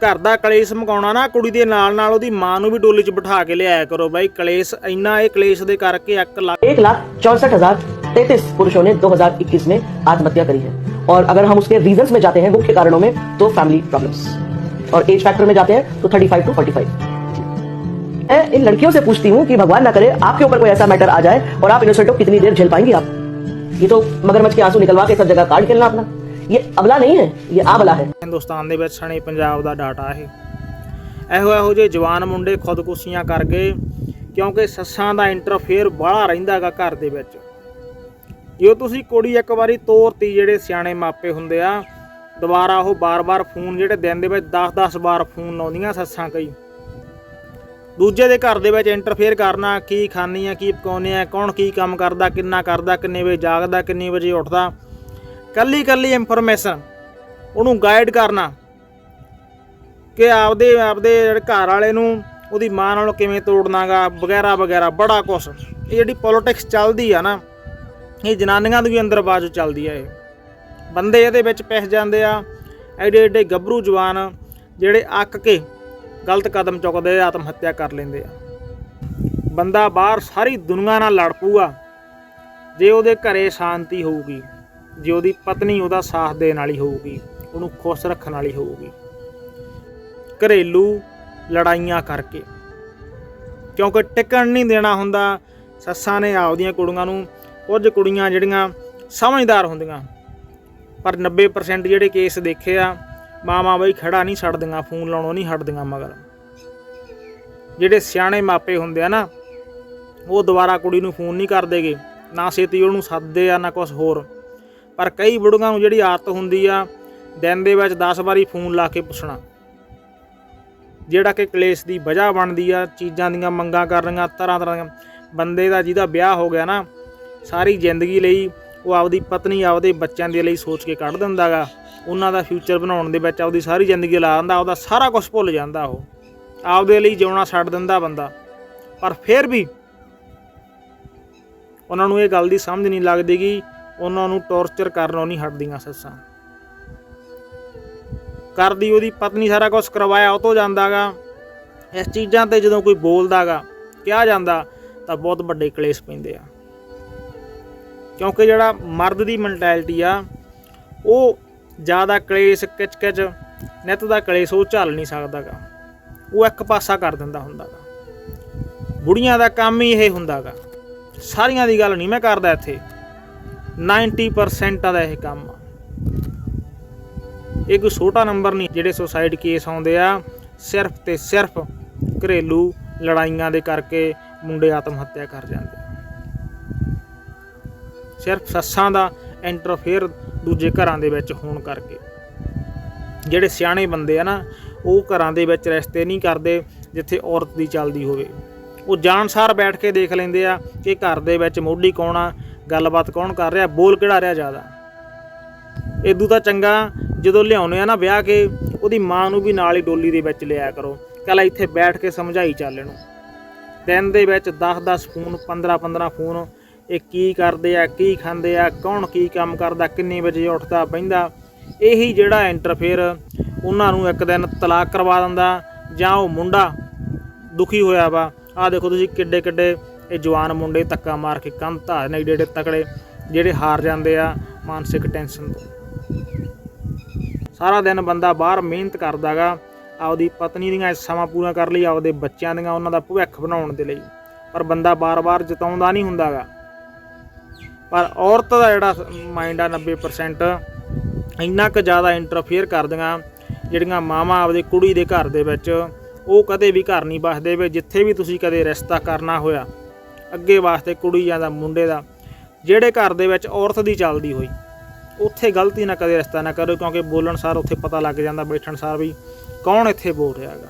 ਘਰ ਦਾ ਕਲੇਸ਼ ਮਕਾਉਣਾ ਨਾ ਕੁੜੀ ਦੇ ਨਾਲ ਨਾਲ ਉਹਦੀ ਮਾਂ ਨੂੰ ਵੀ ਡੋਲੀ 'ਚ ਬਿਠਾ ਕੇ ਲਿਆਇਆ ਕਰੋ ਬਾਈ ਕਲੇਸ਼ ਇੰਨਾ ਇਹ ਕਲੇਸ਼ ਦੇ ਕਰਕੇ 1 ਲੱਖ एक लाख चौसठ हजार तैतीस पुरुषों ने 2021 में आत्महत्या करी है और अगर हम उसके रीजंस में जाते हैं मुख्य कारणों में तो फैमिली प्रॉब्लम्स और एज फैक्टर में जाते हैं तो 35 टू 45 मैं इन लड़कियों से पूछती हूँ कि भगवान ना करे आपके ऊपर कोई ऐसा मैटर आ जाए और आप इनोसेंट हो कितनी देर झेल पाएंगी आप ये तो मगरमच्छ के आंसू निकलवा के सब जगह कार्ड खेलना अपना ਇਹ ਅਬਲਾ ਨਹੀਂ ਹੈ, ਇਹ ਆਬਲਾ ਹੈ। ਹਿੰਦੁਸਤਾਨ ਦੇ ਵਿੱਚ ਸਣੇ ਪੰਜਾਬ ਦਾ ਡਾਟਾ ਇਹ। ਇਹੋ ਇਹੋ ਜੇ ਜਵਾਨ ਮੁੰਡੇ ਖੁਦਕੁਸ਼ੀਆਂ ਕਰ ਗਏ ਕਿਉਂਕਿ ਸੱਸਾਂ ਦਾ ਇੰਟਰਫੇਅਰ ਬਾਹਲਾ ਰਹਿੰਦਾਗਾ ਘਰ ਦੇ ਵਿੱਚ। ਜੇ ਤੁਸੀਂ ਕੁੜੀ ਇੱਕ ਵਾਰੀ ਤੋਰਤੀ ਜਿਹੜੇ ਸਿਆਣੇ ਮਾਪੇ ਹੁੰਦੇ ਆ, ਦੁਬਾਰਾ ਉਹ ਬਾਰ-ਬਾਰ ਫੋਨ ਜਿਹੜੇ ਦਿਨ ਦੇ ਵਿੱਚ 10-10 ਵਾਰ ਫੋਨ ਲਾਉਂਦੀਆਂ ਸੱਸਾਂ ਕਈ। ਦੂਜੇ ਦੇ ਘਰ ਦੇ ਵਿੱਚ ਇੰਟਰਫੇਅਰ ਕਰਨਾ, ਕੀ ਖਾਣੀ ਆ, ਕੀ ਪਕਾਉਣੇ ਆ, ਕੌਣ ਕੀ ਕੰਮ ਕਰਦਾ, ਕਿੰਨਾ ਕਰਦਾ, ਕਿੰਨੇ ਵਜੇ ਜਾਗਦਾ, ਕਿੰਨੇ ਵਜੇ ਉੱਠਦਾ ਕੱਲੀ ਕੱਲੀ ਇਨਫੋਰਮੇਸ਼ਨ ਉਹਨੂੰ ਗਾਈਡ ਕਰਨਾ ਕਿ ਆਪਦੇ ਆਪਦੇ ਜਿਹੜੇ ਘਰ ਵਾਲੇ ਨੂੰ ਉਹਦੀ ਮਾਂ ਨਾਲੋਂ ਕਿਵੇਂ ਤੋੜਨਾਗਾ ਵਗੈਰਾ ਵਗੈਰਾ, ਬੜਾ ਕੁਛ। ਇਹ ਜਿਹੜੀ ਪੋਲਿਟਿਕਸ ਚੱਲਦੀ ਆ ਨਾ, ਇਹ ਜਨਾਨੀਆਂ ਦੀ ਵੀ ਅੰਦਰ ਬਾਜੂ ਚੱਲਦੀ ਆ ਇਹ। ਬੰਦੇ ਇਹਦੇ ਵਿੱਚ ਪਿਸ ਜਾਂਦੇ ਆ, ਐਡੇ ਐਡੇ ਗੱਭਰੂ ਜਵਾਨ ਜਿਹੜੇ ਅੱਕ ਕੇ ਗਲਤ ਕਦਮ ਚੁੱਕਦੇ ਆ ਆਤਮ ਹੱਤਿਆ ਕਰ ਲੈਂਦੇ ਆ। ਬੰਦਾ ਬਾਹਰ ਸਾਰੀ ਦੁਨੀਆ ਨਾਲ ਲੜ ਪੂਗਾ ਜੇ ਉਹਦੇ ਘਰੇ ਸ਼ਾਂਤੀ ਹੋਊਗੀ। ਜੇ ਉਹਦੀ ਪਤਨੀ ਉਹਦਾ ਸਾਥ ਦੇਣ ਵਾਲੀ ਹੋਊਗੀ, ਉਹਨੂੰ ਖੁਸ਼ ਰੱਖਣ ਵਾਲੀ ਹੋਊਗੀ। ਘਰੇਲੂ ਲੜਾਈਆਂ ਕਰਕੇ। ਕਿਉਂਕਿ ਟਿਕਣ ਨਹੀਂ ਦੇਣਾ ਹੁੰਦਾ, ਸੱਸਾਂ ਨੇ ਆਪਦੀਆਂ ਕੁੜੀਆਂ ਨੂੰ ਕੁਝ ਕੁੜੀਆਂ ਜਿਹੜੀਆਂ ਸਮਝਦਾਰ ਹੁੰਦੀਆਂ। ਪਰ 90% ਜਿਹੜੇ ਕੇਸ ਦੇਖੇ ਆ ਮਾਮਾ ਬਈ ਖੜਾ ਨਹੀਂ ਛੱਡਦੀਆਂ, ਫੋਨ ਲਾਉਣੋਂ ਨਹੀਂ ਹਟਦੀਆਂ ਮਗਰ। ਜਿਹੜੇ ਸਿਆਣੇ ਮਾਪੇ ਹੁੰਦੇ ਆ ਨਾ, ਉਹ ਦੁਬਾਰਾ ਕੁੜੀ ਨੂੰ ਫੋਨ ਨਹੀਂ ਕਰਦੇਗੇ ਨਾ ਛੇਤੀ ਉਹਨੂੰ ਸੱਦਦੇ ਆ, ਨਾ ਕੁਝ ਹੋਰ। ਪਰ ਕਈ ਬੁੜੀਆਂ ਨੂੰ ਜਿਹੜੀ ਆਦਤ ਹੁੰਦੀ ਆ, ਦਿਨ ਦੇ ਵਿੱਚ 10 ਵਾਰੀ ਫੋਨ ਲਾ ਕੇ ਪੁੱਛਣਾ। ਜਿਹੜਾ ਕਿ ਕਲੇਸ਼ ਦੀ ਵਜ੍ਹਾ ਬਣਦੀ ਆ, ਚੀਜ਼ਾਂ ਦੀਆਂ ਮੰਗਾਂ ਕਰਨੀਆਂ ਤਰ੍ਹਾਂ ਤਰ੍ਹਾਂ ਬੰਦੇ ਦਾ ਜਿਹਦਾ ਵਿਆਹ ਹੋ ਗਿਆ ਨਾ, ਸਾਰੀ ਜ਼ਿੰਦਗੀ ਲਈ ਉਹ ਆਪਦੀ ਪਤਨੀ ਆਪਦੇ ਬੱਚਿਆਂ ਦੇ ਲਈ ਸੋਚ ਕੇ ਕੱਢ ਦਿੰਦਾਗਾ ਉਹਨਾਂ ਦਾ ਫਿਊਚਰ ਬਣਾਉਣ ਦੇ ਵਿੱਚ ਆਪਦੀ ਸਾਰੀ ਜ਼ਿੰਦਗੀ ਲਾ ਦਿੰਦਾ ਉਹਦਾ ਸਾਰਾ ਕੁਝ ਭੁੱਲ ਜਾਂਦਾ ਉਹ। ਆਪਦੇ ਲਈ ਜਿਉਣਾ ਛੱਡ ਦਿੰਦਾ ਬੰਦਾ। ਪਰ ਫਿਰ ਵੀ ਉਹਨਾਂ ਨੂੰ ਇਹ ਗੱਲ ਦੀ ਸਮਝ ਨਹੀਂ ਲੱਗਦੀ ਕਿ ਉਹਨਾਂ ਨੂੰ ਟੌਰਚਰ ਕਰਨੋਂ ਨਹੀਂ ਹਟਦੀਆਂ ਸੱਸਾਂ। ਕਰਦੀ ਉਹਦੀ ਪਤਨੀ ਸਾਰਾ ਕੁਝ ਕਰਵਾਇਆ, ਉਹ ਤੋਂ ਜਾਂਦਾਗਾ। ਇਸ ਚੀਜ਼ਾਂ ਤੇ ਜਦੋਂ ਕੋਈ ਬੋਲਦਾਗਾ, ਕਿਹਾ ਜਾਂਦਾ, ਤਾਂ ਬਹੁਤ ਵੱਡੇ ਕਲੇਸ਼ ਪੈਂਦੇ ਆ। ਕਿਉਂਕਿ ਜਿਹੜਾ ਮਰਦ ਦੀ ਮੈਂਟੈਲਿਟੀ ਆ, ਉਹ ਜ਼ਿਆਦਾ ਕਲੇਸ਼, ਕਿਚ-ਕਿਚ, ਨਿੱਤ ਦਾ ਕਲੇਸ਼ ਉਹ ਝੱਲ ਨਹੀਂ ਸਕਦਾਗਾ। ਉਹ ਇੱਕ ਪਾਸਾ ਕਰ ਦਿੰਦਾ ਹੁੰਦਾਗਾ। ਬੁੜੀਆਂ ਦਾ ਕੰਮ ਹੀ ਇਹ ਹੁੰਦਾਗਾ। ਸਾਰੀਆਂ ਦੀ ਗੱਲ ਨਹੀਂ ਮੈਂ ਕਰਦਾ ਇੱਥੇ। 90% ਦਾ ਇਹ ਕੰਮ ਆ। ਇਹ ਕੋਈ ਛੋਟਾ ਨੰਬਰ ਨਹੀਂ, ਜਿਹੜੇ ਸੁਸਾਈਡ ਕੇਸ ਆਉਂਦੇ ਆ, ਸਿਰਫ ਤੇ ਸਿਰਫ ਘਰੇਲੂ ਲੜਾਈਆਂ ਦੇ ਕਰਕੇ ਮੁੰਡੇ ਆਤਮ ਹੱਤਿਆ ਕਰ ਜਾਂਦੇ ਸਿਰਫ ਸੱਸਾਂ ਦਾ ਇੰਟਰਫੇਅਰ ਦੂਜੇ ਘਰਾਂ ਦੇ ਵਿੱਚ ਹੋਣ ਕਰਕੇ। ਜਿਹੜੇ ਸਿਆਣੇ ਬੰਦੇ ਆ ਨਾ, ਉਹ ਘਰਾਂ ਦੇ ਵਿੱਚ ਰਿਸ਼ਤੇ ਨਹੀਂ ਕਰਦੇ, ਜਿੱਥੇ ਔਰਤ ਦੀ ਚੱਲਦੀ ਹੋਵੇ। ਉਹ ਜਾਣਸਾਰ ਬੈਠ ਕੇ ਦੇਖ ਲੈਂਦੇ ਆ ਕਿ ਘਰ ਦੇ ਵਿੱਚ ਮੋਢੀ ਕੌਣ ਆ ਗੱਲਬਾਤ ਕੌਣ ਕਰ ਰਿਹਾ, ਬੋਲ ਕਿਹੜਾ ਰਿਹਾ ਜ਼ਿਆਦਾ। ਇਦੋਂ ਤਾਂ ਚੰਗਾ, ਜਦੋਂ ਲਿਆਉਨੇ ਆ ਨਾ ਵਿਆਹ ਕੇ, ਉਹਦੀ ਮਾਂ ਨੂੰ ਵੀ ਨਾਲ ਹੀ ਡੋਲੀ ਦੇ ਵਿੱਚ ਲਿਆ ਕਰੋ। ਕੱਲ ਇੱਥੇ ਬੈਠ ਕੇ ਸਮਝਾਈ ਚੱਲ ਇਹਨੂੰ। ਦਿਨ ਦੇ ਵਿੱਚ 10-10 ਫੋਨ 15-15 ਫੋਨ, ਇਹ ਕੀ ਕਰਦੇ ਆ, ਕੀ ਖਾਂਦੇ ਆ, ਕੌਣ ਕੀ ਕੰਮ ਕਰਦਾ, ਕਿੰਨੇ ਵਜੇ ਉੱਠਦਾ, ਬਹਿੰਦਾ। ਇਹੀ ਜਿਹੜਾ ਇੰਟਰਫੇਅਰ ਉਹਨਾਂ ਨੂੰ ਇੱਕ ਦਿਨ ਤਲਾਕ ਕਰਵਾ ਦਿੰਦਾ, ਜਾਂ ਉਹ ਮੁੰਡਾ ਦੁਖੀ ਹੋਇਆ ਵਾ। ਆਹ ਦੇਖੋ ਤੁਸੀਂ ਕਿੱਡੇ ਕਿੱਡੇ ਇਹ ਜਵਾਨ ਮੁੰਡੇ ਧੱਕਾ ਮਾਰ ਕੇ ਕੰਧ ਧਾ ਨੇ ਏਡੇ ਤਕੜੇ, ਜਿਹੜੇ ਹਾਰ ਜਾਂਦੇ ਆ ਮਾਨਸਿਕ ਟੈਨਸ਼ਨ ਤੋਂ। ਸਾਰਾ ਦਿਨ ਬੰਦਾ ਬਾਹਰ ਮਿਹਨਤ ਕਰਦਾਗਾ, ਆਪਦੀ ਪਤਨੀ ਦੀਆਂ ਇੱਛਾਵਾਂ ਪੂਰੀਆਂ ਕਰ ਲਈ, ਆਪਦੇ ਬੱਚਿਆਂ ਦੀਆਂ ਉਹਨਾਂ ਦਾ ਭਵਿੱਖ ਬਣਾਉਣ ਦੇ ਲਈ। ਪਰ ਬੰਦਾ ਬਾਰ-ਬਾਰ ਜਿਤਾਉਂਦਾ ਨਹੀਂ ਹੁੰਦਾਗਾ। ਪਰ ਔਰਤ ਦਾ ਜਿਹੜਾ ਮਾਈਂਡ ਆ 90% ਇੰਨਾ ਕੁ ਜ਼ਿਆਦਾ ਇੰਟਰਫੇਅਰ ਕਰਦੀਆਂ, ਜਿਹੜੀਆਂ ਮਾਵਾਂ ਆਪਦੇ ਕੁੜੀ ਦੇ ਘਰ ਦੇ ਵਿੱਚ, ਉਹ ਕਦੇ ਵੀ ਘਰ ਨਹੀਂ ਬਸਦੇ ਵੇ, ਜਿੱਥੇ ਵੀ ਤੁਸੀਂ ਕਦੇ ਰਿਸ਼ਤਾ ਕਰਨਾ ਹੋਇਆ। ਅੱਗੇ ਵਾਸਤੇ ਕੁੜੀ ਜਾਂ ਦਾ ਮੁੰਡੇ ਦਾ, ਜਿਹੜੇ ਘਰ ਦੇ ਵਿੱਚ ਔਰਤ ਦੀ ਚੱਲਦੀ ਹੋਈ। ਉੱਥੇ ਗਲਤੀ ਨਾ ਕਦੇ ਰਿਸ਼ਤਾ ਨਾ ਕਰੋ, ਕਿਉਂਕਿ ਬੋਲਣ ਸਾਰ ਉੱਥੇ ਪਤਾ ਲੱਗ ਜਾਂਦਾ, ਬੈਠਣ ਸਾਰ ਵੀ ਕੌਣ ਇੱਥੇ ਬੋਲ ਰਿਹਾ ਹੈਗਾ।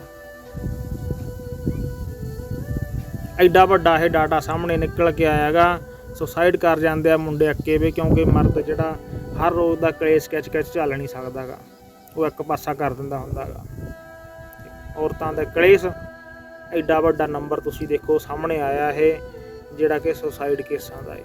ਐਡਾ ਵੱਡਾ ਇਹ ਡਾਟਾ ਸਾਹਮਣੇ ਨਿਕਲ ਕੇ ਆਇਆ ਹੈਗਾ। ਸੁਸਾਈਡ ਕਰ ਜਾਂਦੇ ਆ ਮੁੰਡੇ ਅੱਕੇ ਵੇ, ਕਿਉਂਕਿ ਮਰਦ ਜਿਹੜਾ ਹਰ ਰੋਜ਼ ਦਾ ਕਲੇਸ਼ ਕਿਚ ਕਿਚ ਚੱਲ ਨਹੀਂ ਸਕਦਾਗਾ ਉਹ ਇੱਕ ਪਾਸਾ ਕਰ ਦਿੰਦਾ ਹੁੰਦਾਗਾ ਔਰਤਾਂ ਦਾ ਕਲੇਸ਼, ਐਡਾ ਵੱਡਾ ਨੰਬਰ ਤੁਸੀਂ ਦੇਖੋ, ਸਾਹਮਣੇ ਆਇਆ ਇਹ। ਜਿਹੜਾ ਕਿ ਸੁਸਾਈਡ ਕੇਸਾਂ ਦਾ ਹੈ।